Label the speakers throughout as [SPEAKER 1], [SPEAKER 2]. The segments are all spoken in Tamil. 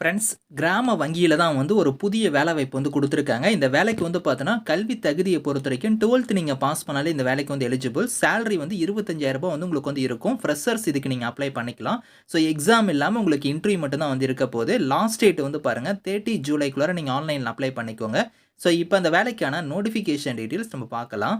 [SPEAKER 1] ஃப்ரெண்ட்ஸ் கிராம வங்கியில் தான் வந்து ஒரு புதிய வேலை வாய்ப்பு வந்து கொடுத்துருக்காங்க. இந்த வேலைக்கு வந்து பார்த்தோன்னா கல்வி தகுதியை பொறுத்த வரைக்கும் டுவெல்த் நீங்கள் பாஸ் பண்ணாலே இந்த வேலைக்கு வந்து எலிஜிபிள் சேலரி வந்து இருபத்தஞ்சாயிரரூபா வந்து உங்களுக்கு வந்து இருக்கும். ஃப்ரெஷர்ஸ் இதுக்கு நீங்கள் அப்ளை பண்ணிக்கலாம். ஸோ எக்ஸாம் இல்லாமல் உங்களுக்கு இன்டர்வியூ மட்டும் தான் வந்து இருக்க போது லாஸ்ட் டேட் வந்து பாருங்கள் தேர்ட்டி ஜூலைக்குள்ளார நீங்கள் ஆன்லைனில் அப்ளை பண்ணிக்கோங்க. ஸோ இப்போ அந்த வேலைக்கான நோட்டிஃபிகேஷன் டீட்டெயில்ஸ் நம்ம பார்க்கலாம்.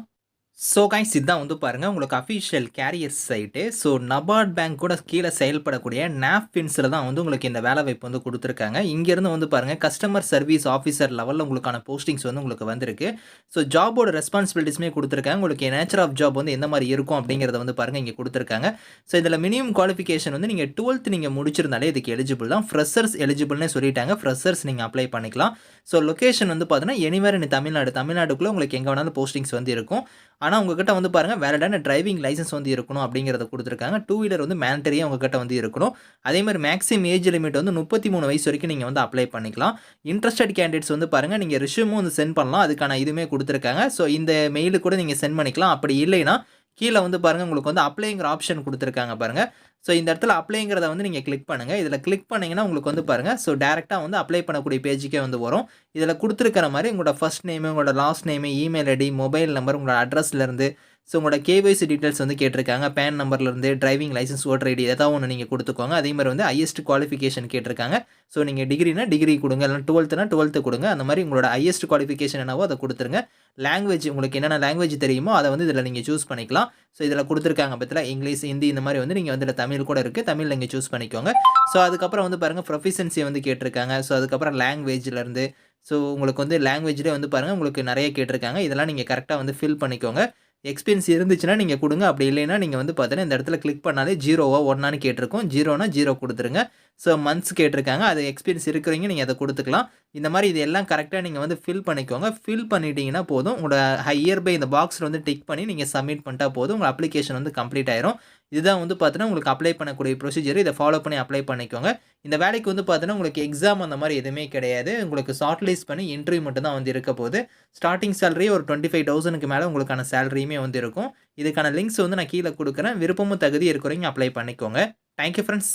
[SPEAKER 1] ஸோ காய்ஸ் இதான் வந்து பாருங்கள் உங்களுக்கு official career site so NABARD bank கூட கீழே செயல்படக்கூடிய நாப்கின்ஸில் தான் வந்து உங்களுக்கு இந்த வேலை வாய்ப்பு வந்து கொடுத்துருக்காங்க. இங்கேருந்து வந்து பாருங்கள் கஸ்டமர் சர்வீஸ் ஆஃபீஸர் லெவலில் உங்களுக்கான போஸ்டிங்ஸ் வந்து உங்களுக்கு வந்திருக்கு. ஸோ ஜாபோட ரெஸ்பான்சிபிலிட்டிஸுமே கொடுத்துருக்காங்க. உங்களுக்கு நேச்சர் ஆஃப் ஜாப் வந்து எந்த மாதிரி இருக்கும் அப்படிங்கிறத வந்து பாருங்கள் இங்கே கொடுத்துருக்காங்க. ஸோ இதில் மினிமம் குவாலிஃபிகேஷன் வந்து நீங்கள் டுவெல்த் நீங்கள் முடிச்சிருந்தாலே இதுக்கு எலிஜிபிள் தான். ஃப்ரெஷர்ஸ் எலிஜிபிள்னே சொல்லிட்டாங்க. ஃப்ரெஷர்ஸ் நீங்கள் அப்ளை பண்ணிக்கலாம். ஸோ லொக்கேஷன் வந்து பார்த்தீங்கன்னா எனிவேர் இன் தமிழ்நாடு தமிழ்நாடுக்குள்ளே உங்களுக்கு எங்கே வேணாலும் போஸ்டிங்ஸ் வந்து இருக்கும். ஆனால் உங்ககிட்ட வந்து பாருங்கள் வேலிடான டிரைவிங் லைசன்ஸ் வந்து இருக்கணும் அப்படிங்கிறத கொடுத்துருக்காங்க. டூ வீலர் வந்து மேண்டரியாக உங்ககிட்ட வந்து இருக்கணும். அதே மாதிரி மேக்ஸிமம் ஏஜ் லிமிட் வந்து முப்பத்தி மூணு வயசு வரைக்கும் நீங்கள் வந்து அப்ளை பண்ணிக்கலாம். இன்ட்ரெஸ்டட் கேண்டிடேட்ஸ் வந்து பாருங்கள் நீங்கள் ரிஷ்யூமும் வந்து சென்ட் பண்ணலாம். அதுக்கான இதுவுமே கொடுத்துருக்காங்க. ஸோ இந்த மெயிலு கூட நீங்கள் சென்ட் பண்ணிக்கலாம். அப்படி இல்லைன்னா கீழே வந்து பாருங்கள் உங்களுக்கு வந்து அப்ளைங்கிற ஆப்ஷன் கொடுத்துருக்காங்க பாருங்கள் ஸோ இந்த இடத்துல அப்ளைங்கிறத வந்து நீங்கள் கிளிக் பண்ணுங்கள் இதில் கிளிக் பண்ணிங்கன்னா உங்களுக்கு வந்து பாருங்கள் ஸோ டேரெக்டாக வந்து அப்ளை பண்ணக்கூடிய பேஜுக்கே வந்து வரும். இதில் கொடுத்துருக்கிற மாதிரி உங்களோட ஃபர்ஸ்ட் நேமு உங்களோட last name email ID mobile number உங்களோட அட்ரஸ்லேருந்து ஸோ உங்களோட கேவைசி டீட்டெயில்ஸ் வந்து கேட்டிருக்காங்க. பேன் நம்பர்லேருந்து டிரைவிங் லைசன்ஸ் ஓட்டர் ஐடி ஏதாவது ஒன்று நீங்கள் கொடுத்துக்கோங்க. அதே மாதிரி வந்து ஹையஸ்ட் குவாலிஃபிகேஷன் கேட்டிருக்காங்க. ஸோ நீங்கள் டிகிரினா டிகிரி கொடுங்க. இல்லைனா டுவெல்த்துனா டுவெல்த்து கொடுங்க. அந்த மாதிரி உங்களோட ஹையஸ்ட் குவாலிஃபிகேஷன் என்னவோ அதை கொடுத்துருங்க. லாங்குவேஜ் உங்களுக்கு என்னென்ன லாங்குவேஜ் தெரியுமோ அதை வந்து இதில் நீங்கள் சூஸ் பண்ணிக்கலாம். ஸோ இதில் கொடுத்துருக்காங்க பற்றியில் இங்கிலீஷ் ஹிந்தி இந்த மாதிரி வந்து நீங்கள் வந்து இதில் தமிழ் கூட இருக்குது தமிழ் நீங்கள் சூஸ் பண்ணிக்கோங்க. ஸோ அதுக்கப்புறம் வந்து பாருங்கள் ப்ரொஃபிஷன்சி வந்து கேட்டிருக்காங்க. ஸோ அதுக்கப்புறம் லாங்குவேஜ்லேருந்து ஸோ உங்களுக்கு வந்து லாங்குவேஜ்லேயே வந்து பாருங்கள் உங்களுக்கு நிறைய கேட்டிருக்காங்க. இதெல்லாம் நீங்கள் கரெக்டாக வந்து ஃபில் பண்ணிக்கோங்க. எக்ஸ்பீரியன்ஸ் இருந்துச்சுன்னா நீங்கள் கொடுங்க. அப்படி இல்லைன்னா நீங்கள் வந்து பார்த்தீங்கன்னா இந்த இடத்துல கிளிக் பண்ணாலே ஜீரோவா ஒன்னான்னு கேட்டிருக்கோம். ஜீரோனா ஜீரோ கொடுத்துருங்க. ஸோ மந்த்ஸ் கேட்டிருக்காங்க. அது எக்ஸ்பீரியன்ஸ் இருக்கிறவங்க நீங்கள் அதை கொடுத்துக்கலாம். இந்த மாதிரி இது எல்லாம் கரெக்டாக நீங்கள் வந்து ஃபில் பண்ணிக்கோங்க. ஃபில் பண்ணிட்டீங்கன்னா போதும். உங்களோட இயர் பை இந்த பாக்ஸில் வந்து டிக் பண்ணி நீங்கள் சப்மிட் பண்ணிட்டா போதும். உங்கள் அப்ளிகேஷன் வந்து கம்ப்ளீட் ஆயிரும். இதுதான் வந்து பார்த்தீங்கன்னா உங்களுக்கு அப்ளை பண்ணக்கூடிய ப்ரொசீஜர் இதை ஃபாலோ பண்ணி அப்ளை பண்ணிக்கோங்க. இந்த வேலைக்கு வந்து பார்த்தீங்கன்னா உங்களுக்கு எக்ஸாம் அந்த மாதிரி எதுவுமே கிடையாது. உங்களுக்கு ஷார்ட் லிஸ்ட் பண்ணி இன்டர்வியூ மட்டும் தான் வந்து இருக்க போது ஸ்டார்டிங் சேலரி ஒரு டுவெண்ட்டி ஃபைவ் தௌசண்ட்க்கு மேலே உங்களுக்கான சேலரியுமே வந்து இருக்கும். இதுக்கான லிங்க்ஸ் வந்து நான் கீழே கொடுக்குறேன். விருப்பமும் தகுதி இருக்கிறவங்க அப்ளை பண்ணிக்கோங்க. Thank you friends